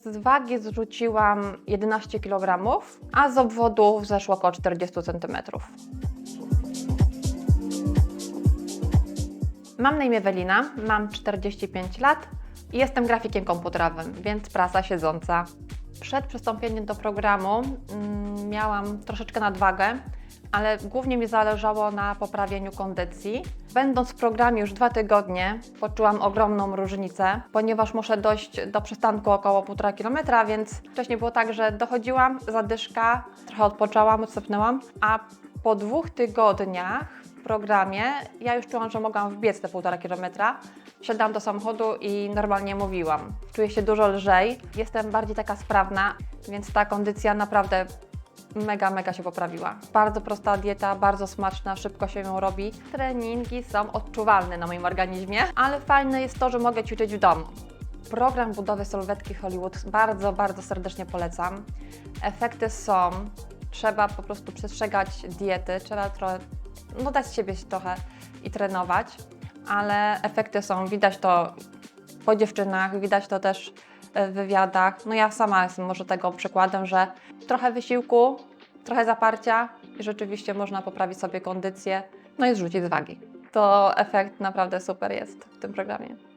Z wagi zrzuciłam 11 kg, a z obwodów zeszło około 40 cm. Mam na imię Ewelina, mam 45 lat i jestem grafikiem komputerowym, więc praca siedząca. Przed przystąpieniem do programu mm, miałam troszeczkę nadwagę, ale głównie mi zależało na poprawieniu kondycji. Będąc w programie już dwa tygodnie, poczułam ogromną różnicę, ponieważ muszę dojść do przystanku około 1,5 km, więc wcześniej było tak, że dochodziłam, zadyszka, trochę odpoczęłam, odsypnęłam, a po dwóch tygodniach programie ja już czułam, że mogłam wbiec te 1,5 km. Wsiadłam do samochodu i normalnie mówiłam. Czuję się dużo lżej, jestem bardziej taka sprawna, więc ta kondycja naprawdę mega, mega się poprawiła. Bardzo prosta dieta, bardzo smaczna, szybko się ją robi. Treningi są odczuwalne na moim organizmie, ale fajne jest to, że mogę ćwiczyć w domu. Program budowy sylwetki Hollywood bardzo, bardzo serdecznie polecam. Efekty są, trzeba po prostu przestrzegać diety, trzeba trochę, no dać siebie trochę i trenować, ale efekty są, widać to po dziewczynach, widać to też w wywiadach. No ja sama jestem może tego przykładem, że trochę wysiłku, trochę zaparcia i rzeczywiście można poprawić sobie kondycję, no i zrzucić z wagi. To efekt naprawdę super jest w tym programie.